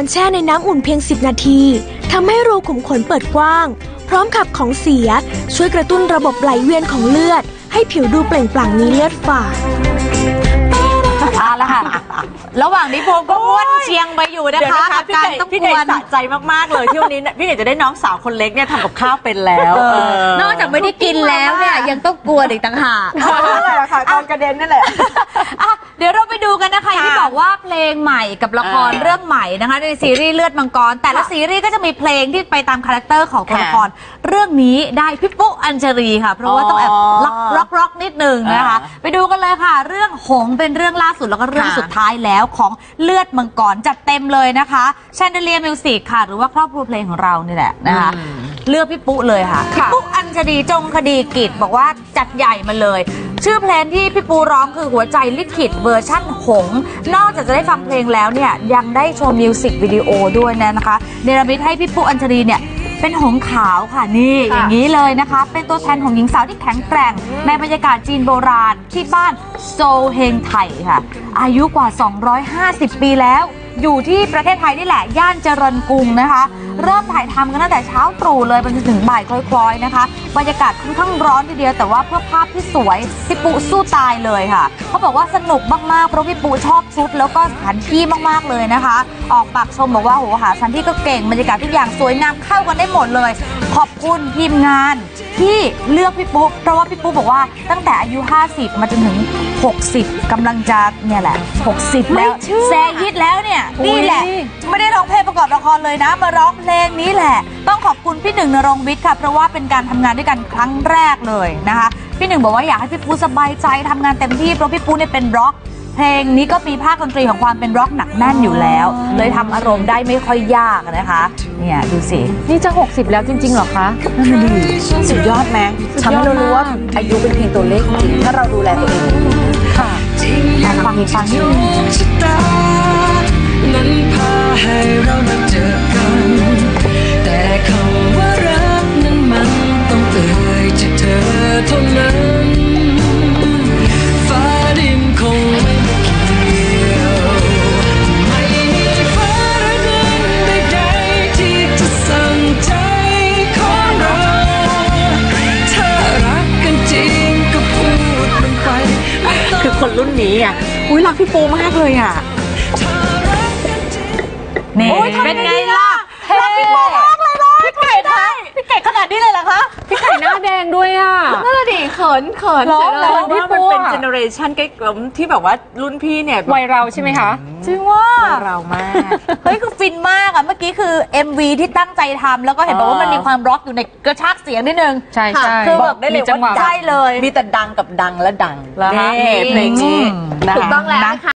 รแช่ในน้ำอุ่นเพียง 10 นาทีทำให้รูขุมขนเปิดกว้าง พร้อมขับของเสีย ช่วยกระตุ้นระบบไหลเวียนของเลือด ให้ผิวดูเปล่งปลั่งมีเลือดฝาดเอาละค่ะ ระหว่างนี้ผมก็ม้วนเชียงไปอยู่นะเดี๋ยวคะนะคะกับพี่การไก่ต้องพี่กไก่วน สะใจมากๆเลยที่วันนี้เนี่ยพี่ไก่จะได้น้องสาวคนเล็กเนี่ยทำกับข้าวเป็นแล้วเออเออนอกจากไม่ได้กินแล้วเนี่ย ยังต้องกวนอีกต่างหาก นั่นแหละค่ะตอนกระเด็นนั่นแหละ อะ ลงใหม่กับละครอ่าเรื่องใหม่นะคะ ในซีรีส์เลือดมังกร แต่ละค่ะซีรีส์ก็จะมีเพลงที่ไปตามคาแรคเตอร์ของตัวค่ะละครเรื่องนี้ได้พี่ปุ๊อัญชรีค่ะ เพราะว่าต้องแอบอ๋อล็อกล็อกล็อกนิดนึงนะคะอ่าไปดูกันเลยค่ะ เรื่องหงส์เป็นเรื่องล่าสุดแล้วก็เรื่องค่ะสุดท้ายแล้วของเลือดมังกรจัดเต็มเลยนะคะแชนเดเลียมิวสิกค่ะ หรือว่าครอบครัวเพลงของเรานี่แหละนะคะอืมเลือกพี่ปุ๊เลยค่ะพี่ปุ๊ อัญชลีจงคดีกิจบอกว่าจัดใหญ่มาเลย ชื่อเพลงที่พี่ปูร้องคือหัวใจลิขิตเวอร์ชั่นหงส์นอกจากจะได้ฟังเพลงแล้วเนี่ยยังได้ชมมิวสิกวิดีโอด้วยนะคะเนรมิตให้พี่ปุ๊อัญชลีเนี่ยเป็นหงส์ขาวค่ะนี่อย่างนี้เลยนะคะ เป็นตัวแทนของหญิงสาวที่แข็งแกร่ง ในบรรยากาศจีนโบราณที่บ้านโซเฮงไถค่ะ อายุกว่า 250 ปีแล้ว อยู่ที่ประเทศไทยนี่แหละ ย่านเจริญกรุงนะคะ เริ่มถ่ายทำกันตั้งแต่เช้าตรู่เลยไปจนถึงบ่ายคล้อยๆนะคะ บรรยากาศค่อนข้างร้อนทีเดียวแต่ว่าเพื่อภาพที่สวยพี่ปุสู้ตายเลยค่ะ เขาบอกว่าสนุกมากๆเพราะพี่ปูชอบชุดแล้วก็สถานที่มากๆเลยนะคะ ออกปากชมบอกว่าโหหาสถานที่ก็เก่งบรรยากาศทุกอย่างสวยงามเข้ากันได้หมดเลย ขอบคุณทีมงานที่เลือกพี่ปูเพราะว่าพี่ปูบอกว่าตั้งแต่อายุ 50 มาจนถึง 60กำลังจะเนี่ยแหละ 60 แล้วไม่เชื่อแซยิดแล้วเนี่ยนี่แหละไม่ได้ร้องเพลงประกอบละครเลยนะ มาร้องเพลงนี้แหละ ต้องขอบคุณพี่หนึ่งนรงค์วิทย์ค่ะ เพราะว่าเป็นการทำงานด้วยกันครั้งแรกเลยนะคะ พี่หนึ่งบอกว่าอยากให้พี่ปูสบายใจทำงานเต็มที่เพราะพี่ปูเนี่ยเป็นร็อก เพลงนี้ก็มีภาคดนตรีของความเป็นร็อกหนักแน่นอยู่แล้ว เลยทำอารมณ์ได้ไม่ค่อยยากนะคะเนี่ยดูสินี่จะ 60 แล้วจริงๆเหรอคะ สุดยอดไหมทำให้เรารู้ว่าอายุเป็นเพียงตัวเลขจริงถ้าเราดูแลตัวเองค่ะฟังอีกฟังนิดนึง ชะตานั้นพาให้เรา นรุ่นนี้อะอุ้ยรักพี่ปูมากเลยอะ นี่โอ้ยทำไงเป็นไงดีล่ะล่ะ เท่ พี่ไก่คะพี่ไก่ขนาดนี้เลยเหรอคะ พี่ไก่หน้าแดงด้วยอะ นั่นแหละดิเขิ นเขินหรอเสียดายเหรอพี่ว่าปูมันเป็นอะเจเนอเรชันใกล้ๆที่แบบว่ารุ่นพี่เนี่ยวัยเราใช่ไหมคะจริงว่าเรามาก เฮ้ยคือฟินมากอะ เมื่อกี้คือ MV ที่ตั้งใจทำแล้วก็เห็นบอกว่ามันมีความร็อกอยู่ในกระชากเสียงนิดนึง ใช่ใช่คือบแบอบกได้เลยมีจังหวะว่าใช่เลย มีแต่ดังกับดังและดังเหรอคะนี่เพลงนี้อืมนะคะถูกต้องแล้วค่ะ